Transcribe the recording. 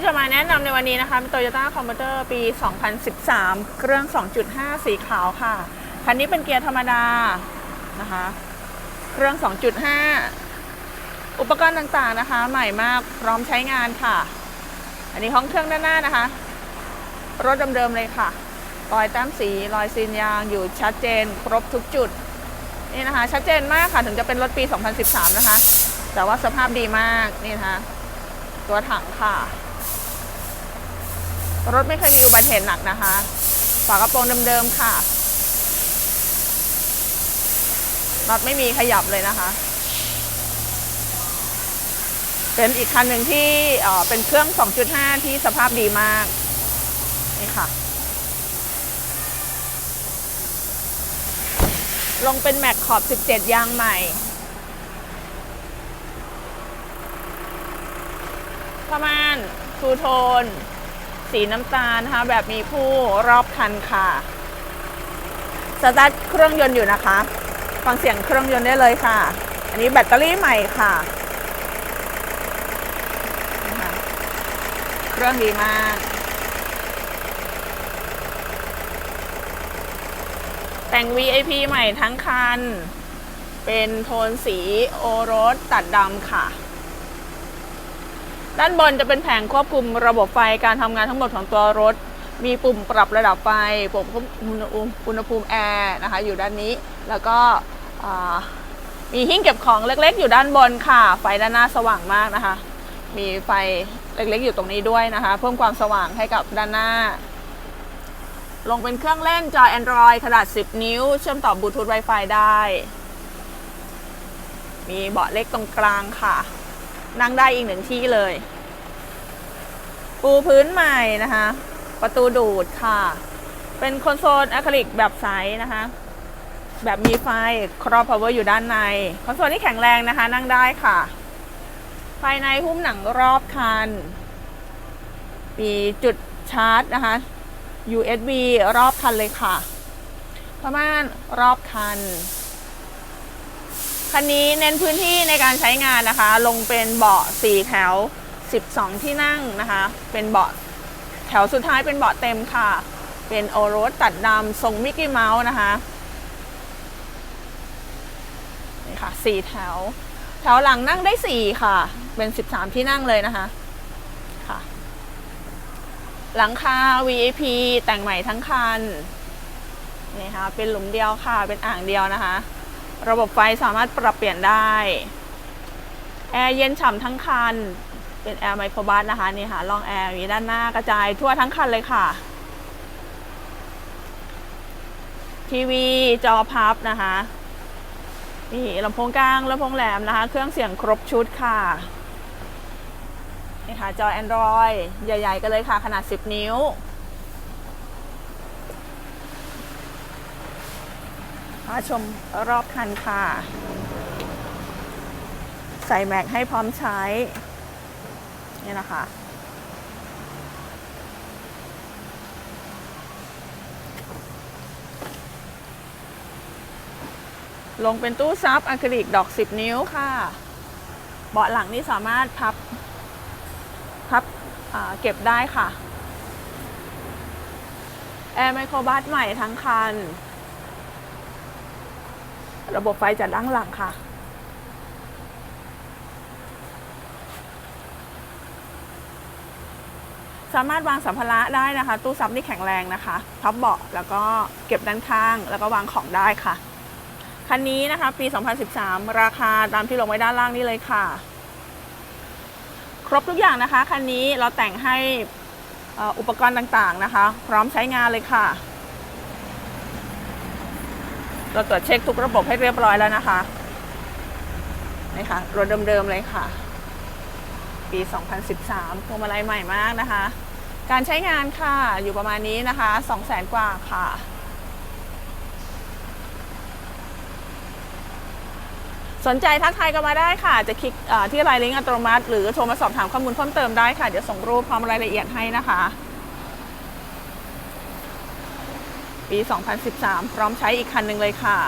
ที่จะมาแนะนำในวันนี้นะคะ เป็น Toyota c o m m o d o r e ปี 2013 เครื่อง 2.5 สีขาวค่ะ คันนี้เป็นเกียร์ธรรมดานะคะ เครื่อง 2.5 อุปกรณ์ต่างๆนะคะ ใหม่มากพร้อมใช้งานค่ะ อันนี้ห้องเครื่องด้านหน้านะคะ รถเดิมๆเลยค่ะ รอยแต้มสี รอยซีนยางอยู่ชัดเจน ครบทุกจุด นี่นะคะ ชัดเจนมากค่ะ ถึงจะเป็นรถปี 2013 นะคะ แต่ว่าสภาพดีมาก นี่นะคะตัวถังค่ะ รถไม่เคยมีอุบัติเหตุหนักนะคะ ฝากระโปรงเดิมๆค่ะน็อตไม่มีขยับเลยนะคะ เป็นอีกคันหนึ่งที่เอ่อเป็นเครื่อง 2.5 ที่สภาพดีมาก นี่ค่ะ ลงเป็นแม็กขอบ 17 ยางใหม่ ประมาณทูโทน สีน้ำตาลนะคะ แบบมีผู้รอบคันค่ะ สตาร์ทเครื่องยนต์อยู่นะคะ ฟังเสียงเครื่องยนต์ได้เลยค่ะ อันนี้แบตเตอรี่ใหม่ค่ะะคะเครื่องดีมาก แต่ง VIP ใหม่ทั้งคัน เป็นโทนสีโอรสตัดดำค่ะ ด้านบนจะเป็นแผงควบคุมระบบไฟการทำงานทั้งหมดของตัวรถ มีปุ่มปรับระดับไฟปุ่มควบคุมอุณหภูมิอุณหภูมิแอร์นะคะอยู่ด้านนี้ แล้วก็มีหิ้งเก็บของเล็กๆ อยู่ด้านบนค่ะ ไฟด้านหน้าสว่างมากนะคะ มีไฟเล็กๆ อยู่ตรงนี้ด้วยนะคะ เพิ่มความสว่างให้กับด้านหน้า ลงเป็นเครื่องเล่นจอ Android ขนาด 10 นิ้ว เชื่อมต่อบลูทูธ Wi-Fi ได้ มีเบาะเล็กตรงกลางค่ะ นั่งได้อีกหนึ่งที่เลย ปูพื้นใหม่นะคะ ประตูดูดค่ะ เป็นคอนโซลอะคริลิกแบบใสนะคะ แบบมีไฟครอบ power อร์อยู่ด้านใน คอนโซลนี่แข็งแรงนะคะ นั่งได้ค่ะ ภายในหุ้มหนังรอบคัน มีจุดชาร์จนะคะ USB รอบคันเลยค่ะประมาณรอบคัน คันนี้เน้นพื้นที่ในการใช้งานนะคะ ลงเป็นเบาะ4แถว 12 ที่นั่งนะคะ เป็นเบาะแถวสุดท้ายเป็นเบาะเต็มค่ะ เป็นโอรสตัดดำทรงมิกกี้เมาส์นะคะนี่ค่ะ4แถว แถวหลังนั่งได้4ค่ะ เป็น13ที่นั่งเลยนะคะค่ะ หลังคา VIP แต่งใหม่ทั้งคันนี่ค่ะ เป็นหลุมเดียวค่ะ เป็นอ่างเดียวนะคะ ระบบไฟสามารถปรับเปลี่ยนได้ แอร์เย็นฉ่ำทั้งคัน เป็นแอร์ไมโครบัสนะคะนี่ค่ะรองแอร์มีด้านหน้ากระจายทั่วทั้งคันเลยค่ะ ทีวีจอพับนะคะนี่ลำโพงกลางลำโพงแหลมนะคะ เครื่องเสียงครบชุดค่ะนี่ค่ะจอ Android ใหญ่ ๆ กันเลยค่ะ ขนาด 10 นิ้วาชมรอบคันค่ะ ใส่แม็กให้พร้อมใช้ นี่นะคะ ลงเป็นตู้ซับอะคริลิกดอก 10 นิ้วค่ะ เบาะหลังนี่สามารถพับ พับเก็บได้ค่ะ แอร์ไมโครบัสใหม่ทั้งคัน ระบบไฟจัดด้านหลังค่ะ สามารถวางสัมภาระได้นะคะ ตู้ซับนี่แข็งแรงนะคะ พับเบาะแล้วก็เก็บด้านข้าง แล้วก็วางของได้ค่ะ คันนี้นะคะ ปี 2013 ราคาตามที่ลงไว้ด้านล่างนี่เลยค่ะ ครบทุกอย่างนะคะ คันนี้เราแต่งให้อุปกรณ์ต่างๆนะคะ พร้อมใช้งานเลยค่ะ เราตรวจเช็คทุกระบบให้เรียบร้อยแล้วนะคะนี่ค่ะรถเดิมๆเลยค่ะ ปี 2013พวงมาลัยใหม่มากนะคะ การใช้งานค่ะอยู่ประมาณนี้นะคะ200,000กว่าค่ะสนใจทักทายกันมาได้ค่ะ จะคลิกที่ไลน์ลิงก์อัตโนมัติ หรือโทรมาสอบถามข้อมูลเพิ่มเติมได้ค่ะ เดี๋ยวส่งรูปพร้อมรายละเอียดให้นะคะ ปี 2013 พร้อมใช้อีกคันหนึ่งเลยค่ะ